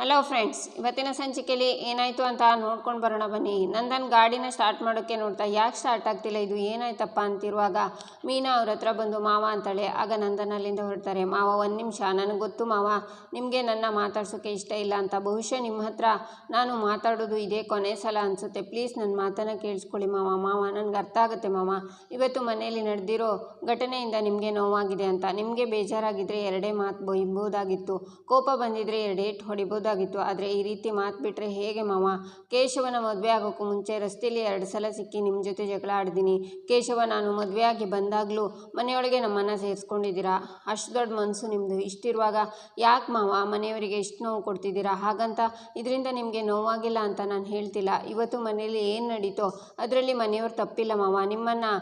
Hello friends ಇವತ್ತಿನ ಸಂಚಿಕೆಯಲ್ಲಿ ಏನಾಯಿತು ಅಂತ ನೋಡ್ಕೊಂಡು ಬರೋಣ ಬನ್ನಿ. ನಂದನ್ ಗಾಡಿನ ಸ್ಟಾರ್ಟ್ ಮಾಡೋಕ್ಕೆ ನೋಡ್ತಾ ಯಾಕೆ ಸ್ಟಾರ್ಟ್ ಆಗ್ತಿಲ್ಲ? ಇದು ಏನಾಯ್ತಪ್ಪ ಅಂತಿರುವಾಗ ಮೀನಾ ಅವ್ರ ಹತ್ರ ಬಂದು ಮಾವ ಅಂತಾಳೆ. ಆಗ ನಂದನ್ ಅಲ್ಲಿಂದ ಹೊರಡ್ತಾರೆ. ಮಾವ, ಒಂದು ನಿಮಿಷ. ನನಗೆ ಗೊತ್ತು ಮಾವ, ನಿಮಗೆ ನನ್ನ ಮಾತಾಡ್ಸೋಕ್ಕೆ ಇಷ್ಟ ಇಲ್ಲ ಅಂತ. ಬಹುಶಃ ನಿಮ್ಮ ಹತ್ರ ನಾನು ಮಾತಾಡೋದು ಇದೇ ಕೊನೆ ಸಲ ಅನಿಸುತ್ತೆ. ಪ್ಲೀಸ್ ನನ್ನ ಮಾತನ್ನು ಕೇಳಿಸ್ಕೊಳ್ಳಿ ಮಾವ. ಮಾವ, ನನಗೆ ಅರ್ಥ ಆಗುತ್ತೆ ಮಾವ. ಇವತ್ತು ಮನೆಯಲ್ಲಿ ನಡೆದಿರೋ ಘಟನೆಯಿಂದ ನಿಮಗೆ ನೋವಾಗಿದೆ ಅಂತ. ನಿಮಗೆ ಬೇಜಾರಾಗಿದ್ದರೆ ಎರಡೇ ಮಾತು ಬೈಬೋದಾಗಿತ್ತು ಕೋಪ ಬಂದಿದ್ರೆ ಎರಡೇಟ್ ಹೊಡಿಬೋದಾಗಿತ್ತು ಆದರೆ ಈ ರೀತಿ ಮಾತು ಬಿಟ್ಟರೆ ಹೇಗೆ ಮಾವ? ಕೇಶವನ ಮದುವೆ ಆಗೋಕ್ಕೂ ಮುಂಚೆ ರಸ್ತೆಯಲ್ಲಿ ಎರಡು ಸಲ ಸಿಕ್ಕಿ ನಿಮ್ಮ ಜೊತೆ ಜಗಳ ಆಡಿದ್ದೀನಿ ಕೇಶವ, ನಾನು ಮದುವೆಯಾಗಿ ಬಂದಾಗಲೂ ಮನೆಯೊಳಗೆ ನಮ್ಮನ್ನು ಸೇರಿಸ್ಕೊಂಡಿದ್ದೀರಾ? ಅಷ್ಟು ದೊಡ್ಡ ಮನಸ್ಸು ನಿಮ್ಮದು ಇಷ್ಟಿರುವಾಗ ಯಾಕೆ ಮಾವ ಮನೆಯವರಿಗೆ ಎಷ್ಟು ನೋವು ಕೊಡ್ತಿದ್ದೀರಾ? ಹಾಗಂತ ಇದರಿಂದ ನಿಮಗೆ ನೋವಾಗಿಲ್ಲ ಅಂತ ನಾನು ಹೇಳ್ತಿಲ್ಲ. ಇವತ್ತು ಮನೆಯಲ್ಲಿ ಏನು ನಡೀತೋ ಅದರಲ್ಲಿ ಮನೆಯವ್ರು ತಪ್ಪಿಲ್ಲ ಮಾವ. ನಿಮ್ಮನ್ನು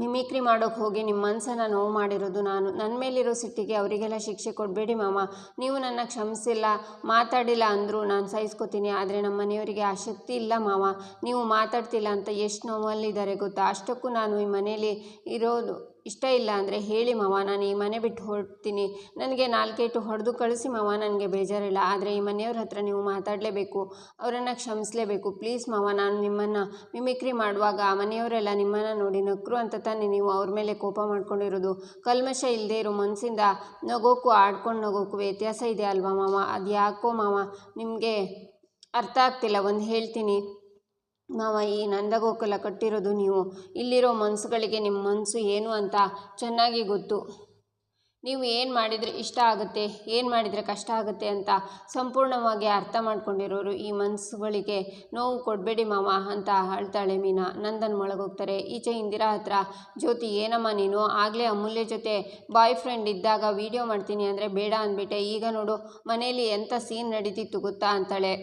ಮಿಮಿಕ್ರಿ ಮಾಡೋಕ್ಕೆ ಹೋಗಿ ನಿಮ್ಮ ಮನಸ್ಸನ್ನು ನೋವು ಮಾಡಿರೋದು ನಾನು. ನನ್ನ ಮೇಲಿರೋ ಸಿಟ್ಟಿಗೆ ಅವರಿಗೆಲ್ಲ ಶಿಕ್ಷೆ ಕೊಡಬೇಡಿ ಮಾಮ. ನೀವು ನನ್ನ ಕ್ಷಮಿಸಿಲ್ಲ, ಮಾತಾಡಿಲ್ಲ ಅಂದರೂ ನಾನು ಸಹಿಸ್ಕೋತೀನಿ, ಆದರೆ ನಮ್ಮ ಮನೆಯವರಿಗೆ ಆ ಶಕ್ತಿ ಇಲ್ಲ ಮಾವ. ನೀವು ಮಾತಾಡ್ತಿಲ್ಲ ಅಂತ ಎಷ್ಟು ನೋವಲ್ಲಿದ್ದಾರೆ ಗೊತ್ತಾ? ಅಷ್ಟಕ್ಕೂ ನಾನು ಈ ಮನೇಲಿ ಇರೋದು ಇಷ್ಟ ಇಲ್ಲ ಅಂದರೆ ಹೇಳಿ ಮಾವ. ನಾನು ಈ ಮನೆ ಬಿಟ್ಟು ಹೊರಡ್ತೀನಿ. ನನಗೆ ನಾಲ್ಕೇಟು ಹೊಡೆದು ಕಳಿಸಿ ಮಾವ, ನನಗೆ ಬೇಜಾರಿಲ್ಲ. ಆದರೆ ಈ ಮನೆಯವ್ರ ಹತ್ರ ನೀವು ಮಾತಾಡಲೇಬೇಕು, ಅವರನ್ನು ಕ್ಷಮಿಸಲೇಬೇಕು. ಪ್ಲೀಸ್ ಮಾವ, ನಾನು ನಿಮ್ಮನ್ನು ಮಿಮಿಕ್ರಿ ಮಾಡುವಾಗ ಆ ಮನೆಯವರೆಲ್ಲ ನಿಮ್ಮನ್ನು ನೋಡಿ ನಕ್ಕರು ಅಂತ ತಾನೇ ನೀವು ಅವ್ರ ಮೇಲೆ ಕೋಪ ಮಾಡ್ಕೊಂಡಿರೋದು. ಕಲ್ಮಶ ಇಲ್ಲದೆ ಇರೋ ಮನಸ್ಸಿಂದ ನಗೋಕು, ಆಡ್ಕೊಂಡು ನಗೋಕು ವ್ಯತ್ಯಾಸ ಇದೆ ಅಲ್ವಾ ಮಾವ? ಅದು ಯಾಕೋ ಮಾವ? ನಿಮಗೆ ಅರ್ಥ ಆಗ್ತಿಲ್ಲ, ಒಂದು ಹೇಳ್ತೀನಿ. ಮಾವ, ಈ ನಂದಗೋಕುಲ ಕಟ್ಟಿರೋದು ನೀವು. ಇಲ್ಲಿರೋ ಮನಸ್ಸುಗಳಿಗೆ ನಿಮ್ಮ ಮನಸ್ಸು ಏನು ಅಂತ ಚೆನ್ನಾಗಿ ಗೊತ್ತು. ನೀವು ಏನು ಮಾಡಿದರೆ ಇಷ್ಟ ಆಗುತ್ತೆ, ಏನು ಮಾಡಿದರೆ ಕಷ್ಟ ಆಗುತ್ತೆ ಅಂತ ಸಂಪೂರ್ಣವಾಗಿ ಅರ್ಥ ಮಾಡ್ಕೊಂಡಿರೋರು ಈ ಮನಸ್ಸುಗಳಿಗೆ ನೋವು ಕೊಡಬೇಡಿ ಮಾವ ಅಂತ ಅಳ್ತಾಳೆ ಮೀನಾ. ನಂದನ್ ಮೊಳಗೋಗ್ತಾರೆ. ಈಚೆ ಇಂದಿರಾ ಹತ್ರ, ಜ್ಯೋತಿ, ಏನಮ್ಮ ನೀನು? ಆಗಲೇ ಅಮೂಲ್ಯ ಜೊತೆ ಬಾಯ್ ಫ್ರೆಂಡ್ ಇದ್ದಾಗ ವೀಡಿಯೋ ಮಾಡ್ತೀನಿ ಅಂದರೆ ಬೇಡ ಅಂದ್ಬಿಟ್ಟೆ. ಈಗ ನೋಡು ಮನೆಯಲ್ಲಿ ಎಂಥ ಸೀನ್ ನಡೀತಿತ್ತು ಗೊತ್ತಾ? ಅಂತಾಳೆ.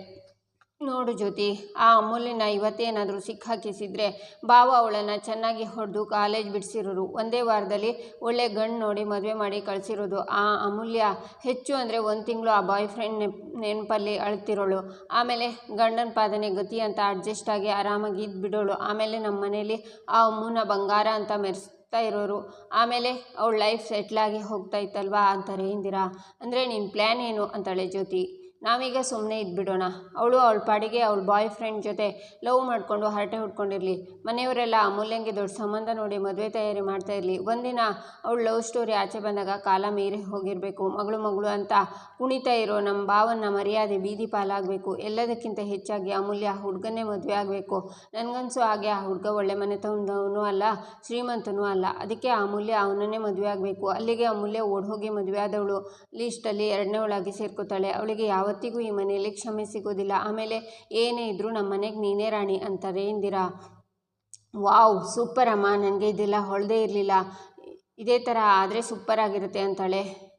ನೋಡು ಜ್ಯೋತಿ, ಆ ಅಮೂಲ್ಯನ ಇವತ್ತೇನಾದರೂ ಸಿಕ್ಕಾಕಿಸಿದ್ರೆ ಬಾವ ಅವಳನ್ನು ಚೆನ್ನಾಗಿ ಹೊಡೆದು ಕಾಲೇಜ್ ಬಿಡಿಸಿರೋರು. ಒಂದೇ ವಾರದಲ್ಲಿ ಒಳ್ಳೆ ಗಂಡು ನೋಡಿ ಮದುವೆ ಮಾಡಿ ಕಳಿಸಿರೋದು. ಆ ಅಮೂಲ್ಯ ಹೆಚ್ಚು ಅಂದರೆ ಒಂದು ತಿಂಗಳು ಆ ಬಾಯ್ ಫ್ರೆಂಡ್ ನೆಪ್, ನೆನಪಲ್ಲಿ ಅಳ್ತಿರೋಳು. ಆಮೇಲೆ ಗಂಡನ ಪಾದನೆ ಗತಿ ಅಂತ ಅಡ್ಜಸ್ಟ್ ಆಗಿ ಆರಾಮಾಗಿ ಇದ್ದು ಬಿಡೋಳು ಆಮೇಲೆ ನಮ್ಮ ಮನೇಲಿ ಆ ಅಮ್ಮನ ಬಂಗಾರ ಅಂತ ಮೆರೆಸ್ ಇರೋರು. ಆಮೇಲೆ ಅವಳ ಲೈಫ್ ಸೆಟ್ಲಾಗಿ ಹೋಗ್ತಾ ಇತ್ತಲ್ವಾ ಅಂತಾರೆ ಇಂದಿರಾ. ಅಂದರೆ ನಿನ್ನ ಪ್ಲ್ಯಾನ್ ಏನು ಅಂತಾಳೆ ಜ್ಯೋತಿ? ನಾವೀಗ ಸುಮ್ಮನೆ ಇದ್ಬಿಡೋಣ. ಅವಳು ಅವಳ ಪಾಡಿಗೆ ಅವಳ ಬಾಯ್ ಫ್ರೆಂಡ್ ಜೊತೆ ಲವ್ ಮಾಡಿಕೊಂಡು ಹರಟೆ ಹುಡ್ಕೊಂಡಿರಲಿ. ಮನೆಯವರೆಲ್ಲ ಅಮೂಲ್ಯಂಗೆ ದೊಡ್ಡ ಸಂಬಂಧ ನೋಡಿ ಮದುವೆ ತಯಾರಿ ಮಾಡ್ತಾ ಇರಲಿ. ಒಂದಿನ ಅವಳು ಲವ್ ಸ್ಟೋರಿ ಆಚೆ ಬಂದಾಗ ಕಾಲ ಮೀರಿ ಹೋಗಿರಬೇಕು. ಮಗಳು ಮಗಳು ಅಂತ ಕುಣಿತಾ ಇರೋ ನಮ್ಮ ಭಾವನ ಮರ್ಯಾದೆ, ಬೀದಿ ಪಾಲಾಗಬೇಕು. ಎಲ್ಲದಕ್ಕಿಂತ ಹೆಚ್ಚಾಗಿ ಅಮೂಲ್ಯ ಹುಡುಗನೇ ಮದುವೆ ಆಗಬೇಕು. ನನಗನ್ಸು ಹಾಗೆ ಆ ಹುಡುಗ ಒಳ್ಳೆ ಮನೆ ತಂದವನು ಅಲ್ಲ, ಶ್ರೀಮಂತನೂ ಅಲ್ಲ. ಅದಕ್ಕೆ ಅಮೂಲ್ಯ ಅವನನ್ನೇ ಮದುವೆ ಆಗಬೇಕು. ಅಲ್ಲಿಗೆ ಅಮೂಲ್ಯ ಓಡ್ಹೋಗಿ ಮದುವೆ ಆದವಳು. ಲೀಸ್ಟಲ್ಲಿ ಎರಡನೇ ಒಳಗೆ ಸೇರ್ಕೋತಾಳೆ. ಅವಳಿಗೆ ಯಾವತ್ತಿಗೂ ಈ ಮನೆಯಲ್ಲಿ ಕ್ಷಮೆ ಸಿಗೋದಿಲ್ಲ. ಆಮೇಲೆ, ಏನೇ ಇದ್ದರೂ ನಮ್ಮ ಮನೆಗೆ ನೀನೇ ರಾಣಿ ಅಂತಾರೆ ಇಂದಿರಾ. ವಾವ್, ಸೂಪರ್ ಅಮ್ಮ, ನನಗೆ ಇದೆಲ್ಲ ಹೊಳದೇ ಇರಲಿಲ್ಲ. ಇದೇ ಥರ ಆದರೆ ಸೂಪರ್ ಆಗಿರುತ್ತೆ ಅಂತಾಳೆ.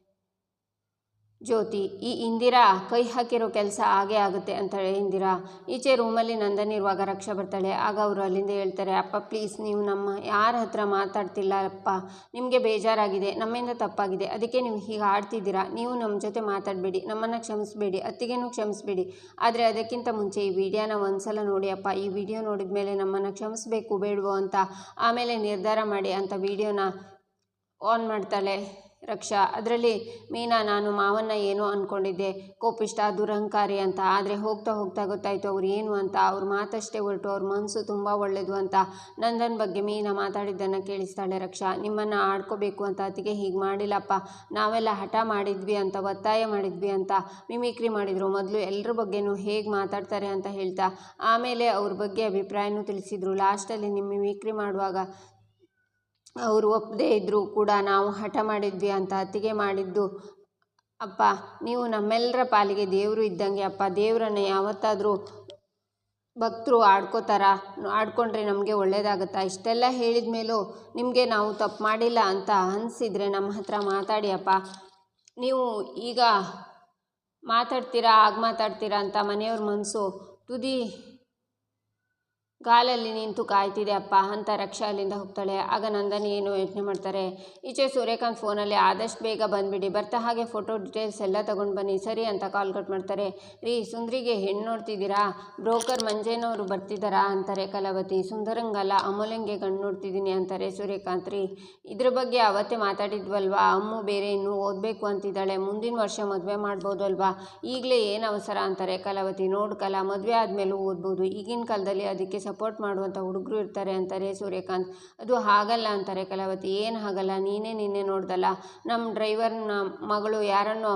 ಜ್ಯೋತಿ, ಈ ಇಂದಿರಾ ಕೈ ಹಾಕಿರೋ ಕೆಲಸ ಆಗೇ ಆಗುತ್ತೆ ಅಂತಾಳೆ ಇಂದಿರಾ. ಈಚೆ ರೂಮಲ್ಲಿ ನಂದನ್ ಇರುವಾಗ ರಕ್ಷಾ ಬರ್ತಾಳೆ. ಆಗ ಅವರು ಅಲ್ಲಿಂದ ಹೇಳ್ತಾರೆ, ಅಪ್ಪ, ಪ್ಲೀಸ್ ನೀವು ನಮ್ಮ ಯಾರ ಹತ್ರ ಮಾತಾಡ್ತಿಲ್ಲ ಅಪ್ಪ ನಿಮಗೆ ಬೇಜಾರಾಗಿದೆ, ನಮ್ಮಿಂದ ತಪ್ಪಾಗಿದೆ. ಅದಕ್ಕೆ ನೀವು ಹೀಗೆ ಆಡ್ತಿದ್ದೀರಾ? ನೀವು ನಮ್ಮ ಜೊತೆ ಮಾತಾಡಬೇಡಿ, ನಮ್ಮನ್ನು ಕ್ಷಮಿಸಬೇಡಿ, ಅತ್ತಿಗೆನೂ ಕ್ಷಮಿಸಬೇಡಿ. ಆದರೆ ಅದಕ್ಕಿಂತ ಮುಂಚೆ ಈ ವಿಡಿಯೋನ ಒಂದ್ಸಲ ನೋಡಿ ಅಪ್ಪ. ಈ ವಿಡಿಯೋ ನೋಡಿದ ಮೇಲೆ ನಮ್ಮನ್ನು ಕ್ಷಮಿಸಬೇಕು ಬೇಡವೋ ಅಂತ, ಆಮೇಲೆ ನಿರ್ಧಾರ ಮಾಡಿ ಅಂತ ವಿಡಿಯೋನ ಆನ್ ಮಾಡ್ತಾಳೆ. ರಕ್ಷಾ, ಅದರಲ್ಲಿ ಮೀನಾ, ನಾನು ಮಾವನ್ನ ಏನೋ ಅಂದ್ಕೊಂಡಿದ್ದೆ ಕೋಪಿಷ್ಟ ದುರಹಂಕಾರಿ ಅಂತ. ಆದರೆ ಹೋಗ್ತಾ ಹೋಗ್ತಾ ಗೊತ್ತಾಯಿತು ಅವ್ರು ಏನು ಅಂತ. ಅವ್ರ ಮಾತಷ್ಟೇ ಹೊರಟು. ಅವ್ರ ಮನಸ್ಸು ತುಂಬ ಒಳ್ಳೆಯದು ಅಂತ. ನಂದನ್ ಬಗ್ಗೆ ಮೀನಾ ಮಾತಾಡಿದ್ದನ್ನು ಕೇಳಿಸ್ತಾಳೆ ರಕ್ಷಾ. ನಿಮ್ಮನ್ನು ಆಡ್ಕೋಬೇಕು ಅಂತ ಅತಿಗೆ ಹೀಗೆ ಮಾಡಿಲ್ಲಪ್ಪ. ನಾವೆಲ್ಲ ಹಠ ಮಾಡಿದ್ವಿ ಅಂತ, ಒತ್ತಾಯ ಮಾಡಿದ್ವಿ ಅಂತ ಮಿಮಿಕ್ರಿ ಮಾಡಿದರು. ಮೊದಲು ಎಲ್ಲರ ಬಗ್ಗೆನೂ ಹೇಗೆ ಮಾತಾಡ್ತಾರೆ ಅಂತ ಹೇಳ್ತಾ. ಆಮೇಲೆ ಅವ್ರ ಬಗ್ಗೆ ಅಭಿಪ್ರಾಯನೂ ತಿಳಿಸಿದರು. ಲಾಸ್ಟಲ್ಲಿ ನಿಮ್ಮ ಮಿಮಿಕ್ರಿ ಮಾಡುವಾಗ ಅವರು ಒಪ್ಪದೇ ಇದ್ದರೂ ಕೂಡ ನಾವು ಹಠ ಮಾಡಿದ್ವಿ ಅಂತ ಅತ್ತಿಗೆ ಮಾಡಿದ್ದು. ಅಪ್ಪ, ನೀವು ನಮ್ಮೆಲ್ಲರ ಪಾಲಿಗೆ ದೇವರು ಇದ್ದಂಗೆ ಅಪ್ಪ, ದೇವರನ್ನು ಯಾವತ್ತಾದರೂ ಭಕ್ತರು ಆಡ್ಕೋತಾರ? ಆಡ್ಕೊಂಡ್ರೆ ನಮಗೆ ಒಳ್ಳೇದಾಗುತ್ತಾ? ಇಷ್ಟೆಲ್ಲ ಹೇಳಿದ ಮೇಲೂ ನಿಮಗೆ ನಾವು ತಪ್ಪು ಮಾಡಿಲ್ಲ ಅಂತ ಅನಿಸಿದರೆ ನಮ್ಮ ಹತ್ರ ಮಾತಾಡಿ ಅಪ್ಪ. ನೀವು ಈಗ ಮಾತಾಡ್ತೀರಾ, ಆಗ ಮಾತಾಡ್ತೀರಾ ಅಂತ ಮನೆಯವ್ರ ಮನಸ್ಸು ತುದಿ ಗಾಲಲ್ಲಿ ನಿಂತು ಕಾಯ್ತಿದೆ, ಅಪ್ಪ, ಅಂತ ರಕ್ಷಾ ಅಲ್ಲಿಂದ ಹೋಗ್ತಾಳೆ. ಆಗ ನಂದನಿ ಏನು ಯೋಚನೆ ಮಾಡ್ತಾರೆ? ಈಚೆ ಸೂರ್ಯಕಾಂತ್ ಫೋನಲ್ಲಿ ಆದಷ್ಟು ಬೇಗ ಬಂದ್ಬಿಡಿ, ಬರ್ತಾ ಹಾಗೆ ಫೋಟೋ ಡೀಟೇಲ್ಸ್ ಎಲ್ಲ ತೊಗೊಂಡು ಬನ್ನಿ. ಸರಿ ಅಂತ ಕಾಲ್ ಕಟ್ ಮಾಡ್ತಾರೆ. ರೀ, ಸುಂದ್ರಿಗೆ ಹೆಣ್ಣು ನೋಡ್ತಿದ್ದೀರಾ? ಬ್ರೋಕರ್ ಮಂಜೇನವರು ಬರ್ತಿದ್ದಾರಾ ಅಂತಾರೆ ಕಲಾವತಿ. ಸುಂದರಂಗಲ್ಲ ಅಮೂಲ್ಯಂಗೆ ಗಂಡು ನೋಡ್ತಿದ್ದೀನಿ, ಅಂತಾರೆ ಸೂರ್ಯಕಾಂತ್ ರೀ. ಇದ್ರ ಬಗ್ಗೆ ಅವತ್ತೇ ಮಾತಾಡಿದ್ವಲ್ವಾ? ಅಮ್ಮು ಬೇರೆ ಇನ್ನೂ ಓದಬೇಕು ಅಂತಿದ್ದಾಳೆ. ಮುಂದಿನ ವರ್ಷ ಮದುವೆ ಮಾಡ್ಬೋದಲ್ವಾ? ಈಗಲೇ ಏನು ಅವಸರ? ಅಂತಾರೆ ಕಲಾವತಿ. ನೋಡು ಕಲಾ, ಮದುವೆ ಆದಮೇಲೂ ಓದ್ಬೋದು. ಈಗಿನ ಕಾಲದಲ್ಲಿ ಅದಕ್ಕೆ ಸಪೋರ್ಟ್ ಮಾಡುವಂಥ ಹುಡುಗರು ಇರ್ತಾರೆ ಅಂತಾರೆ ಸೂರ್ಯಕಾಂತ್. ಅದು ಹಾಗಲ್ಲ ಅಂತಾರೆ ಕಲಾವತಿ. ಏನು ಹಾಗಲ್ಲ? ನೀನೇ ನಿನ್ನೆ ನೋಡ್ದಲ್ಲ. ನಮ್ಮ ಡ್ರೈವರ್ನ ಮಗಳು ಯಾರನ್ನೋ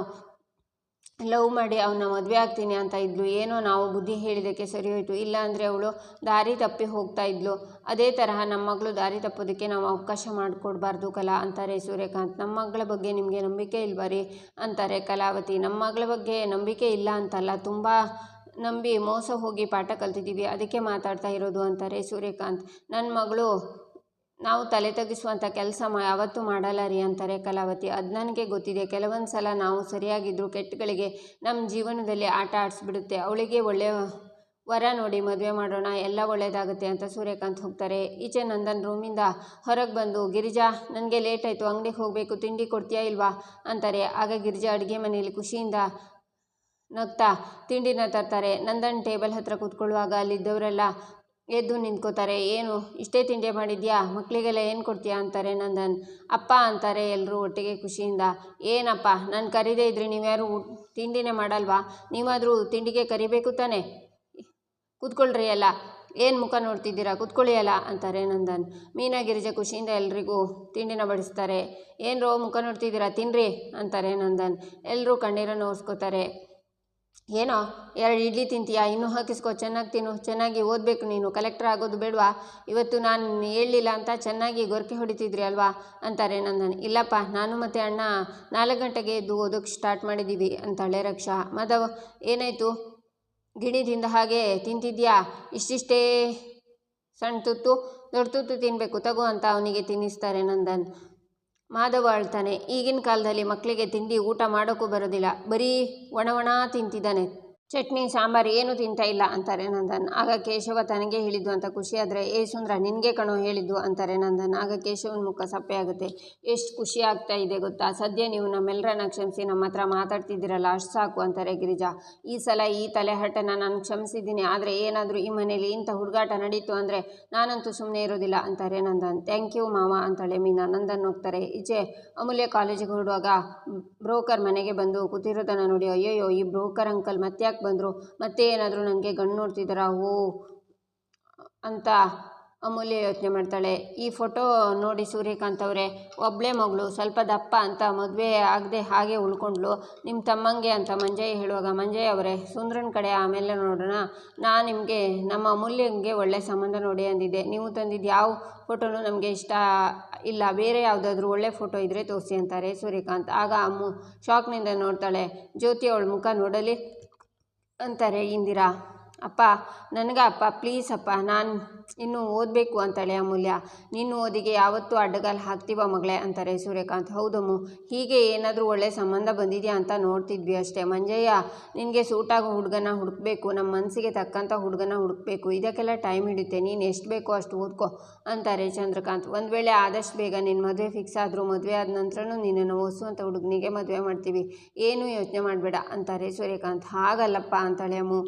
ಲವ್ ಮಾಡಿ ಅವನ್ನ ಮದುವೆ ಆಗ್ತೀನಿ ಅಂತ ಇದ್ಲು. ಏನೋ ನಾವು ಬುದ್ಧಿ ಹೇಳಿದ್ದಕ್ಕೆ ಸರಿ ಹೋಯಿತು. ಇಲ್ಲ ಅಂದರೆ ಅವಳು ದಾರಿ ತಪ್ಪಿ ಹೋಗ್ತಾ ಇದ್ಲು. ಅದೇ ತರಹ ನಮ್ಮ ಮಗಳು ದಾರಿ ತಪ್ಪೋದಕ್ಕೆ ನಾವು ಅವಕಾಶ ಮಾಡಿಕೊಡ್ಬಾರ್ದು ಕಲಾ ಅಂತಾರೆ ಸೂರ್ಯಕಾಂತ್. ನಮ್ಮ ಮಗಳ ಬಗ್ಗೆ ನಿಮಗೆ ನಂಬಿಕೆ ಇಲ್ವಾ ರೀ? ಅಂತಾರೆ ಕಲಾವತಿ. ನಮ್ಮ ಮಗಳ ಬಗ್ಗೆ ನಂಬಿಕೆ ಇಲ್ಲ ಅಂತಲ್ಲ. ತುಂಬ ನಂಬಿ ಮೋಸ ಹೋಗಿ ಪಾಠ ಕಲ್ತಿದ್ದೀವಿ, ಅದಕ್ಕೆ ಮಾತಾಡ್ತಾ ಇರೋದು ಅಂತಾರೆ ಸೂರ್ಯಕಾಂತ್. ನನ್ನ ಮಗಳು, ನಾವು ತಲೆ ತಗ್ಗಿಸುವಂಥ ಕೆಲಸ ಮಾ, ಯಾವತ್ತೂ ಮಾಡಲ್ಲ ರೀ ಅಂತಾರೆ ಕಲಾವತಿ. ಅದು ನನಗೆ ಗೊತ್ತಿದೆ, ಕೆಲವೊಂದು ಸಲ ನಾವು ಸರಿಯಾಗಿದ್ದರೂ ಕೆಟ್ಟಗಳಿಗೆ ನಮ್ಮ ಜೀವನದಲ್ಲಿ ಆಟ ಆಡಿಸ್ಬಿಡುತ್ತೆ. ಅವಳಿಗೆ ಒಳ್ಳೆಯ ವರ ನೋಡಿ ಮದುವೆ ಮಾಡೋಣ, ಎಲ್ಲ ಒಳ್ಳೆಯದಾಗುತ್ತೆ ಅಂತ ಸೂರ್ಯಕಾಂತ್ ಹೋಗ್ತಾರೆ. ಈಚೆ ನಂದನ್ ರೂಮಿಂದ ಹೊರಗೆ ಬಂದು, ಗಿರಿಜಾ, ನನಗೆ ಲೇಟ್ ಆಯಿತು, ಅಂಗಡಿಗೆ ಹೋಗಬೇಕು, ತಿಂಡಿ ಕೊಡ್ತೀಯಾ ಇಲ್ವಾ? ಅಂತಾರೆ. ಆಗ ಗಿರಿಜಾ ಅಡುಗೆ ಮನೆಯಲ್ಲಿ ಖುಷಿಯಿಂದ ನಗ್ತಾ ತಿಂಡಿನ ತರ್ತಾರೆ. ನಂದನ್ ಟೇಬಲ್ ಹತ್ರ ಕೂತ್ಕೊಳ್ಳುವಾಗ ಅಲ್ಲಿದ್ದವರೆಲ್ಲ ಎದ್ದು ನಿಂತ್ಕೋತಾರೆ. ಏನು, ಇಷ್ಟೇ ತಿಂಡಿ ಮಾಡಿದ್ಯಾ? ಮಕ್ಕಳಿಗೆಲ್ಲ ಏನು ಕೊಡ್ತೀಯಾ ಅಂತಾರೆ ನಂದನ್. ಅಪ್ಪ ಅಂತಾರೆ ಎಲ್ಲರೂ ಒಟ್ಟಿಗೆ ಖುಷಿಯಿಂದ. ಏನಪ್ಪ, ನಾನು ಕರೀದೇ ಇದ್ರೆ ನೀವ್ಯಾರು ತಿಂಡಿನೇ ಮಾಡಲ್ವಾ? ನೀವಾದರೂ ತಿಂಡಿಗೆ ಕರಿಬೇಕು ತಾನೆ? ಕೂತ್ಕೊಳ್ರಿ ಅಲ್ಲ. ಏನು ಮುಖ ನೋಡ್ತಿದ್ದೀರಾ? ಕೂತ್ಕೊಳ್ಳಿ ಅಲ್ಲ, ಅಂತಾರೆ ನಂದನ್. ಮೀನಾ ಗಿರಿಜಾ ಖುಷಿಯಿಂದ ಎಲ್ರಿಗೂ ತಿಂಡಿನ ಬಡಿಸ್ತಾರೆ. ಏನರೋ ಮುಖ ನೋಡ್ತಿದ್ದೀರಾ? ತಿನ್ರಿ, ಅಂತಾರೆ ನಂದನ್. ಎಲ್ಲರೂ ಕಣ್ಣೀರನ್ನು ಒರೆಸ್ಕೋತಾರೆ. ಏನೋ, ಎರಡು ಇಡ್ಲಿ ತಿಂತೀಯಾ? ಇನ್ನೂ ಹಾಕಿಸ್ಕೋ, ಚೆನ್ನಾಗಿ ತಿನ್ನು, ಚೆನ್ನಾಗಿ ಓದಬೇಕು ನೀನು ಕಲೆಕ್ಟರ್ ಆಗೋದು ಬೇಡವಾ? ಇವತ್ತು ನಾನು ಹೇಳಲಿಲ್ಲ ಅಂತ ಚೆನ್ನಾಗಿ ಗೊರಕೆ ಹೊಡಿತಿದ್ರಿ ಅಲ್ವಾ? ಅಂತಾರೆ ನಂದನ್. ಇಲ್ಲಪ್ಪ, ನಾನು ಮತ್ತು ಅಣ್ಣ ನಾಲ್ಕು ಗಂಟೆಗೆ ಎದ್ದು ಓದೋಕ್ಕೆ ಸ್ಟಾರ್ಟ್ ಮಾಡಿದ್ದೀವಿ ಅಂತಾಳೆ ರಕ್ಷಾ. ಮಾಧವ್, ಏನಾಯಿತು? ಗಿಣಿದಿಂದ ಹಾಗೆ ತಿಂತಿದ್ಯಾ? ಇಷ್ಟಿಷ್ಟೇ ಸಣ್ಣ ತುತ್ತು? ದೊಡ್ಡ ತುತ್ತು ತಿನ್ನಬೇಕು ತಗೋ ಅಂತ ಅವನಿಗೆ ತಿನ್ನಿಸ್ತಾರೆ ನಂದನ್. ಮಾಧವ ಅಳ್ತಾನೆ. ಈಗಿನ ಕಾಲದಲ್ಲಿ ಮಕ್ಕಳಿಗೆ ತಿಂಡಿ ಊಟ ಮಾಡೋಕ್ಕೂ ಬರೋದಿಲ್ಲ. ಬರೀ ಒಣ ಒಣ ತಿಂತಿದ್ದಾನೆ. ಚಟ್ನಿ, ಸಾಂಬಾರು ಏನೂ ತಿಂತಾ ಇಲ್ಲ ಅಂತಾರೆ ನಂದನ್. ಆಗ ಕೇಶವ ತನಗೆ ಹೇಳಿದ್ದು ಅಂತ ಖುಷಿಯಾದರೆ ಏ ಸುಂದ್ರ, ನಿನಗೆ ಕಣೋ ಹೇಳಿದ್ದು ಅಂತಾರೆ ನಂದನ್. ಆಗ ಕೇಶವನ ಮುಖ ಸಪ್ಪೆ ಆಗುತ್ತೆ. ಎಷ್ಟು ಖುಷಿ ಆಗ್ತಾ ಇದೆ ಗೊತ್ತಾ? ಸದ್ಯ ನೀವು ನಮ್ಮೆಲ್ಲರನ್ನ ಕ್ಷಮಿಸಿ, ನಮ್ಮ ಹತ್ರ ಮಾತಾಡ್ತಿದ್ದೀರಲ್ಲ, ಅಷ್ಟು ಸಾಕು ಅಂತಾರೆ ಗಿರಿಜಾ. ಈ ಸಲ ಈ ತಲೆಹರಟನ ನಾನು ಕ್ಷಮಿಸಿದ್ದೀನಿ, ಆದರೆ ಏನಾದರೂ ಈ ಮನೇಲಿ ಇಂಥ ಹುಡುಗಾಟ ನಡೀತು ಅಂದರೆ ನಾನಂತೂ ಸುಮ್ಮನೆ ಇರೋದಿಲ್ಲ ಅಂತಾರೆ ನಂದನ್. ಥ್ಯಾಂಕ್ ಯು ಮಾವ ಅಂತಾಳೆ ಮೀನಾ. ನಂದನ್ ಹೋಗ್ತಾರೆ ಈಚೆ ಅಮೂಲ್ಯ ಕಾಲೇಜಿಗೆ ಹೊರಡುವಾಗ ಬ್ರೋಕರ್ ಮನೆಗೆ ಬಂದು ಕೂತಿರೋದನ್ನು ನೋಡಿ, ಅಯ್ಯೋಯ್ಯೋ, ಈ ಬ್ರೋಕರ್ ಅಂಕಲ್ ಮತ್ತೆ ಯಾಕೆ ಬಂದರು. ಮತ್ತೆ ಏನಾದರೂ ನನಗೆ ಗಂಡು ನೋಡ್ತಿದ್ದಾರಾ ಓ ಅಂತ ಅಮೂಲ್ಯ ಯೋಚನೆ ಮಾಡ್ತಾಳೆ. ಈ ಫೋಟೋ ನೋಡಿ ಸೂರ್ಯಕಾಂತ್ ಅವರೇ ಒಬ್ಬಳೇ ಮಗಳು, ಸ್ವಲ್ಪ ದಪ್ಪ ಅಂತ ಮದುವೆ ಆಗದೆ ಹಾಗೆ ಉಳ್ಕೊಂಡ್ಲು ನಿಮ್ಮ ತಮ್ಮಂಗೆ ಅಂತ ಮಂಜಯ್ಯ ಹೇಳುವಾಗ, ಮಂಜಯ್ಯ ಅವರೇ, ಸುಂದ್ರನ ಕಡೆ ಆಮೇಲೆ ನೋಡೋಣ. ನಾನು ನಿಮಗೆ, ನಮ್ಮ ಅಮೂಲ್ಯಂಗೆ ಒಳ್ಳೆ ಸಂಬಂಧ ನೋಡಿ ಅಂದಿದ್ದೆ. ನೀವು ತಂದಿದ್ದು ಯಾವ ಫೋಟೋನೂ ನಮಗೆ ಇಷ್ಟ ಇಲ್ಲ. ಬೇರೆ ಯಾವುದಾದ್ರೂ ಒಳ್ಳೆ ಫೋಟೋ ಇದ್ದರೆ ತೋರಿಸಿ ಅಂತಾರೆ ಸೂರ್ಯಕಾಂತ್. ಆಗ ಅಮ್ಮು ಶಾಕ್ನಿಂದ ನೋಡ್ತಾಳೆ. ಜ್ಯೋತಿ ಅವಳ ಮುಖ ನೋಡಲಿ. ಅಂತಾರೆ ಇಂದಿರಾ. ಅಪ್ಪ, ನನಗೆ ಅಪ್ಪ ಪ್ಲೀಸ್ ಅಪ್ಪ, ನಾನು ಇನ್ನೂ ಓದಬೇಕು ಅಂತಾಳೆ ಅಮೂಲ್ಯ. ನಿನ್ನ ಓದಿಗೆ ಯಾವತ್ತೂ ಅಡ್ಡಗಾಲು ಹಾಕ್ತೀವ ಮಗಳೇ, ಅಂತಾರೆ ಸೂರ್ಯಕಾಂತ್. ಹೌದಮ್ಮು ಹೀಗೆ ಏನಾದರೂ ಒಳ್ಳೆ ಸಂಬಂಧ ಬಂದಿದೆಯಾ ಅಂತ ನೋಡ್ತಿದ್ವಿ ಅಷ್ಟೇ. ಮಂಜಯ್ಯ, ನಿನಗೆ ಸೂಟಾಗೋ ಹುಡುಗನ ಹುಡುಕ್ಬೇಕು ನಮ್ಮ ಮನಸ್ಸಿಗೆ ತಕ್ಕಂಥ ಹುಡುಗನ ಹುಡುಕ್ಬೇಕು. ಇದಕ್ಕೆಲ್ಲ ಟೈಮ್ ಹಿಡಿಯುತ್ತೆ, ನೀನು ಎಷ್ಟು ಬೇಕೋ ಅಷ್ಟು ಓದ್ಕೊ, ಅಂತಾರೆ ಚಂದ್ರಕಾಂತ್. ಒಂದು ವೇಳೆ ಆದಷ್ಟು ಬೇಗ ನಿನ್ನ ಮದುವೆ ಫಿಕ್ಸ್ ಆದರೂ ಮದುವೆ ಆದ ನಂತರನೂ ನಿನ್ನನ್ನು ಓದಿಸುವಂಥ ಹುಡುಗನಿಗೆ ಮದುವೆ ಮಾಡ್ತೀವಿ. ಏನೂ ಯೋಚನೆ ಮಾಡಬೇಡ, ಅಂತಾರೆ ಸೂರ್ಯಕಾಂತ್. ಹಾಗಲ್ಲಪ್ಪ, ಅಂತಾಳೆ ಅಮ್ಮು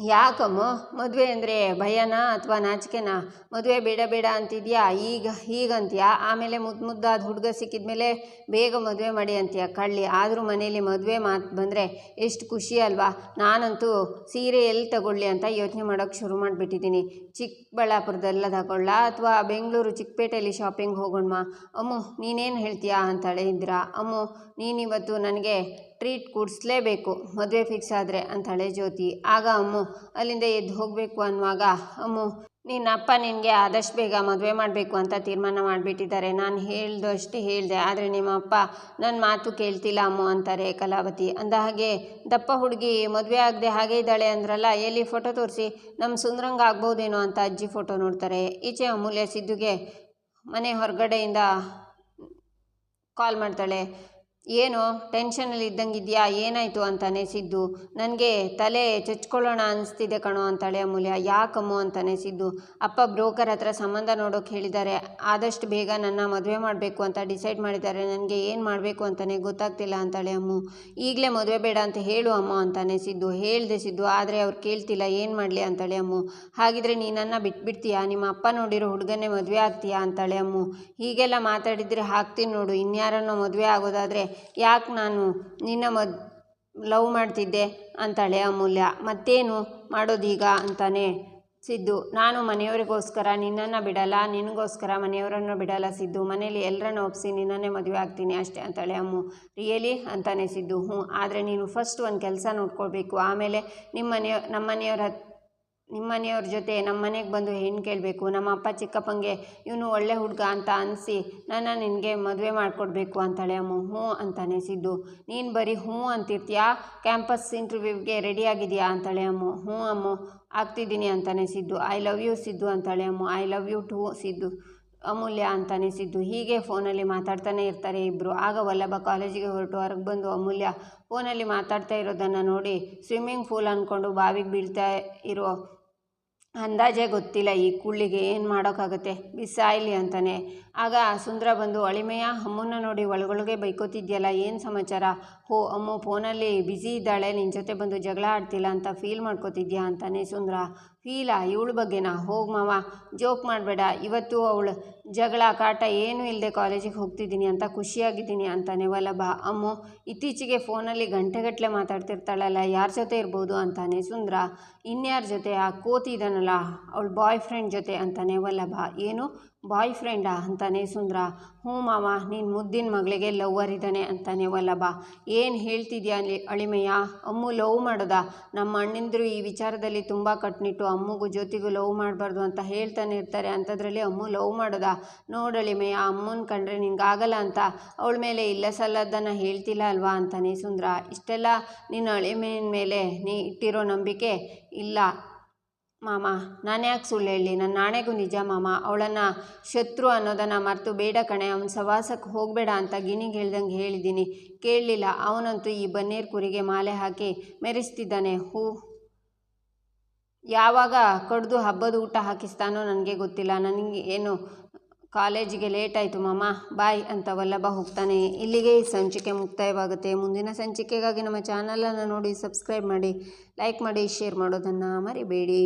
ಯಾಕಮ್ಮ ಮದುವೆ ಅಂದರೆ ಭಯನಾ ಅಥವಾ ನಾಚಿಕೆನಾ? ಮದುವೆ ಬೇಡ ಬೇಡ ಅಂತಿದ್ಯಾ? ಈಗ ಹೀಗಂತೀಯಾ ಆಮೇಲೆ ಮುದ್ದು ಮುದ್ದಾದ ಹುಡುಗ ಸಿಕ್ಕಿದ್ಮೇಲೆ ಬೇಗ ಮದುವೆ ಮಾಡಿ ಅಂತೀಯ ಕಳ್ಳಿ? ಆದರೂ ಮನೇಲಿ ಮದುವೆ ಮಾತು ಬಂದರೆ ಎಷ್ಟು ಖುಷಿ ಅಲ್ವಾ? ನಾನಂತೂ ಸೀರೆ ಎಲ್ಲಿ ತಗೊಳ್ಳಿ ಅಂತ ಯೋಚನೆ ಮಾಡೋಕ್ಕೆ ಶುರು ಮಾಡಿಬಿಟ್ಟಿದ್ದೀನಿ. ಚಿಕ್ಕಬಳ್ಳಾಪುರದಲ್ಲ ತಗೊಳ್ಳ? ಅಥವಾ ಬೆಂಗಳೂರು ಚಿಕ್ಕಪೇಟೆಯಲ್ಲಿ ಶಾಪಿಂಗ್ ಹೋಗೋಣಮ್ಮ ಅಮ್ಮು, ನೀನೇನು ಹೇಳ್ತೀಯಾ ಅಂತಾಳೆ ಇದ್ದೀರಾ ಅಮ್ಮು, ನೀನಿವತ್ತು ನನಗೆ ಟ್ರೀಟ್ ಕೊಡಿಸ್ಲೇಬೇಕು, ಮದುವೆ ಫಿಕ್ಸ್ ಆದರೆ, ಅಂತಾಳೆ ಜ್ಯೋತಿ. ಆಗ ಅಮ್ಮು, ಅಲ್ಲಿಂದ ಎದ್ದು ಹೋಗಬೇಕು ಅನ್ನುವಾಗ, ಅಮ್ಮು, ನಿನ್ನ ಅಪ್ಪ ನಿನಗೆ ಆದಷ್ಟು ಬೇಗ ಮದುವೆ ಮಾಡಬೇಕು ಅಂತ ತೀರ್ಮಾನ ಮಾಡಿಬಿಟ್ಟಿದ್ದಾರೆ. ನಾನು ಹೇಳ್ದು ಅಷ್ಟೇ ಹೇಳಿದೆ, ಆದರೆ ನಿಮ್ಮ ಅಪ್ಪ ನನ್ನ ಮಾತು ಕೇಳ್ತಿಲ್ಲ ಅಮ್ಮು ಅಂತಾರೆ ಕಲಾವತಿ. ಅಂದ ಹಾಗೆ, ದಪ್ಪ ಹುಡುಗಿ ಮದುವೆ ಆಗದೆ ಹಾಗೆ ಇದ್ದಾಳೆ ಅಂದ್ರಲ್ಲ, ಎಲ್ಲಿ ಫೋಟೋ ತೋರಿಸಿ ನಮ್ಮ ಸುಂದರಂಗ ಆಗ್ಬೋದೇನೋ ಅಂತ ಅಜ್ಜಿ ಫೋಟೋ ನೋಡ್ತಾರೆ. ಈಚೆ ಅಮೂಲ್ಯ ಸಿದ್ದುಗೆ ಮನೆ ಹೊರಗಡೆಯಿಂದ ಕಾಲ್ ಮಾಡ್ತಾಳೆ. ಏನು ಟೆನ್ಷನಲ್ಲಿ ಇದ್ದಂಗಿದೆಯಾ ಏನಾಯಿತು ಅಂತಾನೆ ಸಿದ್ದು. ನನಗೆ ತಲೆ ಚಚ್ಕೊಳ್ಳೋಣ ಅನಿಸ್ತಿದೆ ಕಣೋ ಅಂತಾಳೆ ಅಮೂಲ್ಯ. ಯಾಕಮ್ಮು ಅಂತಾನೆ ಸಿದ್ದು. ಅಪ್ಪ ಬ್ರೋಕರ್ ಹತ್ರ ಸಂಬಂಧ ನೋಡೋಕೆ ಹೇಳಿದ್ದಾರೆ. ಆದಷ್ಟು ಬೇಗ ನನ್ನ ಮದುವೆ ಮಾಡಬೇಕು ಅಂತ ಡಿಸೈಡ್ ಮಾಡಿದ್ದಾರೆ. ನನಗೆ ಏನು ಮಾಡಬೇಕು ಅಂತಲೇ ಗೊತ್ತಾಗ್ತಿಲ್ಲ ಅಂತಾಳೆ ಅಮ್ಮು. ಈಗಲೇ ಮದುವೆ ಬೇಡ ಅಂತ ಹೇಳು ಅಮ್ಮ ಅಂತಾನೆ ಸಿದ್ದು. ಹೇಳಿದೆ ಸಿದ್ದು, ಆದರೆ ಅವ್ರು ಕೇಳ್ತಿಲ್ಲ ಏನು ಮಾಡಲಿ ಅಂತಾಳೆ ಅಮ್ಮು. ಹಾಗಿದ್ರೆ ನೀನನ್ನು ಬಿಟ್ಬಿಡ್ತೀಯಾ? ನಿಮ್ಮ ಅಪ್ಪ ನೋಡಿರೋ ಹುಡುಗನೇ ಮದುವೆ ಆಗ್ತೀಯಾ? ಅಂತಾಳೆ ಅಮ್ಮು. ಹೀಗೆಲ್ಲ ಮಾತಾಡಿದರೆ ಹಾಕ್ತೀನಿ ನೋಡು. ಇನ್ಯಾರನ್ನೋ ಮದುವೆ ಆಗೋದಾದರೆ ಯಾಕೆ ನಾನು ನಿನ್ನ ಮದ್, ಲವ್ ಮಾಡ್ತಿದ್ದೆ? ಅಂತಾಳೆ ಅಮೂಲ್ಯ. ಮತ್ತೇನು ಮಾಡೋದೀಗ ಅಂತಾನೆ ಸಿದ್ದು. ನಾನು ಮನೆಯವರಿಗೋಸ್ಕರ ನಿನ್ನನ್ನು ಬಿಡಲ್ಲ, ನಿನಗೋಸ್ಕರ ಮನೆಯವರನ್ನು ಬಿಡಲ್ಲ ಸಿದ್ದು. ಮನೇಲಿ ಎಲ್ಲರನ್ನ ಒಪ್ಪಿಸಿ ನಿನ್ನನ್ನೇ ಮದುವೆ ಆಗ್ತೀನಿ ಅಷ್ಟೇ ಅಂತಾಳೆ ಅಮ್ಮು. ರಿಯಲಿ ಅಂತಾನೆ ಸಿದ್ದು. ಹ್ಞೂ ಆದರೆ ನೀನು ಫಸ್ಟ್ ಒಂದು ಕೆಲಸ ನೋಡ್ಕೊಳ್ಬೇಕು. ಆಮೇಲೆ ನಿಮ್ಮ ಮನೆಯ ನಮ್ಮ ಮನೆಯವ್ರ ಹತ್ ನಿಮ್ಮ ಮನೆಯವ್ರ ಜೊತೆ ನಮ್ಮ ಮನೆಗೆ ಬಂದು ಹೆಣ್ಣು ಕೇಳಬೇಕು, ನಮ್ಮ ಅಪ್ಪ ಚಿಕ್ಕಪ್ಪಂಗೆ ಇವನು ಒಳ್ಳೆ ಹುಡುಗ ಅಂತ ಅನಿಸಿ, ನನ್ನ ನಿನಗೆ ಮದುವೆ ಮಾಡಿಕೊಡ್ಬೇಕು ಅಂತಾಳೆ. ಅಮ್ಮ, ಹ್ಞೂ ಅಂತಾನೆ ಸಿದ್ದು. ನೀನು ಬರೀ ಹ್ಞೂ ಅಂತಿರ್ತೀಯಾ? ಕ್ಯಾಂಪಸ್ ಇಂಟರ್ವ್ಯೂವ್ಗೆ ರೆಡಿ ಆಗಿದೆಯಾ ಅಂತಾಳೆ ಅಮ್ಮ. ಹ್ಞೂ ಅಮ್ಮ, ಆಗ್ತಿದ್ದೀನಿ ಅಂತಾನೆ Siddu. I love you Siddu ಅಂತಾಳೆ ಅಮ್ಮ. I love you too Siddu. Amulya ಅಂತಾನೆ ಸಿದ್ದು. ಹೀಗೆ ಫೋನಲ್ಲಿ ಮಾತಾಡ್ತಾನೆ ಇರ್ತಾರೆ ಇಬ್ಬರು ಆಗ ವಲ್ಲಭ ಕಾಲೇಜಿಗೆ ಹೊರಟು. ಹೊರಗೆ ಬಂದು ಅಮೂಲ್ಯ ಫೋನಲ್ಲಿ ಮಾತಾಡ್ತಾ ಇರೋದನ್ನು ನೋಡಿ ಸ್ವಿಮ್ಮಿಂಗ್ ಪೂಲ್ ಅಂದ್ಕೊಂಡು ಬಾವಿಗೆ ಬೀಳ್ತಾ ಇರೋ ಅಂದಾಜೇ ಗೊತ್ತಿಲ್ಲ. ಈ ಕುಳ್ಳಿಗೆ ಏನು ಮಾಡೋಕ್ಕಾಗುತ್ತೆ ಬಿಸಾಯ್ಲಿ ಅಂತಾನೆ. ಆಗ ಸುಂದರ ಬಂದು, ಅಳಿಮೆಯ, ಅಮ್ಮನ್ನ ನೋಡಿ ಒಳಗೊಳಗೆ ಬೈಕೋತಿದ್ಯಲ್ಲ, ಏನು ಸಮಾಚಾರ? ಹೋ, ಅಮ್ಮು, ಫೋನಲ್ಲಿ ಬ್ಯುಸಿ ಇದ್ದಾಳೆ ನಿನ್ನ ಜೊತೆ ಬಂದು ಜಗಳ ಆಡ್ತಿಲ್ಲ ಅಂತ ಫೀಲ್ ಮಾಡ್ಕೋತಿದ್ಯಾ? ಅಂತಾನೆ ಸುಂದರ. ಫೀಲಾ ಇವಳ ಬಗ್ಗೆನಾ ಹೋಗಿ ಮಾವ, ಜೋಕ್ ಮಾಡಬೇಡ. ಇವತ್ತು ಅವಳು ಜಗಳ ಕಾಟ ಏನೂ ಇಲ್ಲದೆ ಕಾಲೇಜಿಗೆ ಹೋಗ್ತಿದ್ದೀನಿ ಅಂತ ಖುಷಿಯಾಗಿದ್ದೀನಿ ಅಂತಾನೆ. ವಲ್ಲಭ, ಅಮ್ಮು, ಇತ್ತೀಚೆಗೆ ಫೋನಲ್ಲಿ ಗಂಟೆಗಟ್ಟಲೆ ಮಾತಾಡ್ತಿರ್ತಾಳಲ್ಲ, ಯಾರ ಜೊತೆ ಇರ್ಬೋದು ಅಂತಾನೆ. ಸುಂದ್ರ, ಇನ್ಯಾರ ಜೊತೆ? ಆ ಕೋತಿ ಇದನ್ನಲ್ಲ ಅವಳ ಬಾಯ್ ಫ್ರೆಂಡ್ ಜೊತೆ ಅಂತಾನೆ. ವಲ್ಲಭ, ಏನು? ಬಾಯ್ ಫ್ರೆಂಡಾ ಅಂತಾನೆ ಸುಂದ್ರ. ಹ್ಞೂ ಮಾವ, ನೀನು ಮುದ್ದಿನ ಮಗಳಿಗೆ ಲವ್ವರ್ ಇದ್ದಾನೆ ಅಂತಾನೆ ವಲ್ಲಭ. ಏನು ಹೇಳ್ತಿದ್ಯಾ ಅಲ್ಲಿ ಅಳಿಮೆಯ? ಅಮ್ಮು ಲವ್ ಮಾಡೋದಾ? ನಮ್ಮ ಅಣ್ಣಂದರು ಈ ವಿಚಾರದಲ್ಲಿ ತುಂಬ ಕಟ್ನಿಟ್ಟು ಅಮ್ಮಗೂ ಜೊತೆಗೂ ಲವ್ ಮಾಡಬಾರ್ದು ಅಂತ ಹೇಳ್ತಾನೆ ಇರ್ತಾರೆ. ಅಂಥದ್ರಲ್ಲಿ ಅಮ್ಮು ಲವ್ ಮಾಡೋದಾ? ನೋಡಳಿಮೆಯ ಅಮ್ಮನ ಕಂಡ್ರೆ ನಿನಗಾಗಲ್ಲ ಅಂತ. ಅವಳ ಮೇಲೆ ಇಲ್ಲ ಸಲ್ಲದನ್ನು ಹೇಳ್ತಿಲ್ಲ ಅಲ್ವಾ ಅಂತಾನೆ ಸುಂದ್ರ. ಇಷ್ಟೆಲ್ಲ ನಿನ್ನ ಅಳಿಮೆಯ ಮೇಲೆ ನೀ ಇಟ್ಟಿರೋ ನಂಬಿಕೆ? ಇಲ್ಲ. ಮಾಮ, ನಾನು ಯಾಕೆ ಸುಳ್ಳು ಹೇಳಿ? ನನ್ನ ನಾಣೆಗೂ ನಿಜ ಮಾಮ. ಅವಳನ್ನು ಶತ್ರು ಅನ್ನೋದನ್ನು ಮರೆತು ಬೇಡ ಕಣೆ. ಅವನ ಸವಾಸಕ್ಕೆ ಹೋಗಬೇಡ ಅಂತ ಗಿಣಿಗೆ ಹೇಳ್ದಂಗೆ ಹೇಳಿದ್ದೀನಿ ಕೇಳಲಿಲ್ಲ. ಅವನಂತೂ ಈ ಬನ್ನೇರು ಕುರಿಗೆ ಮಾಲೆ ಹಾಕಿ ಮೆರೆಸ್ತಿದ್ದಾನೆ. ಹೂ. ಯಾವಾಗ ಕಡ್ದು ಹಬ್ಬದ ಊಟ ಹಾಕಿಸ್ತಾನೋ ನನಗೆ ಗೊತ್ತಿಲ್ಲ. ನನಗೆ ಏನು, ಕಾಲೇಜಿಗೆ ಲೇಟ್ ಆಯಿತು ಮಾಮ. ಬಾಯ್ ಅಂತ ವಲ್ಲಭ ಹೋಗ್ತಾನೆ. ಇಲ್ಲಿಗೆ ಈ ಸಂಚಿಕೆ ಮುಕ್ತಾಯವಾಗುತ್ತೆ. ಮುಂದಿನ ಸಂಚಿಕೆಗಾಗಿ ನಮ್ಮ ಚಾನಲನ್ನು ನೋಡಿ ಸಬ್ಸ್ಕ್ರೈಬ್ ಮಾಡಿ ಲೈಕ್ ಮಾಡಿ ಶೇರ್ ಮಾಡೋದನ್ನು ಮರಿಬೇಡಿ.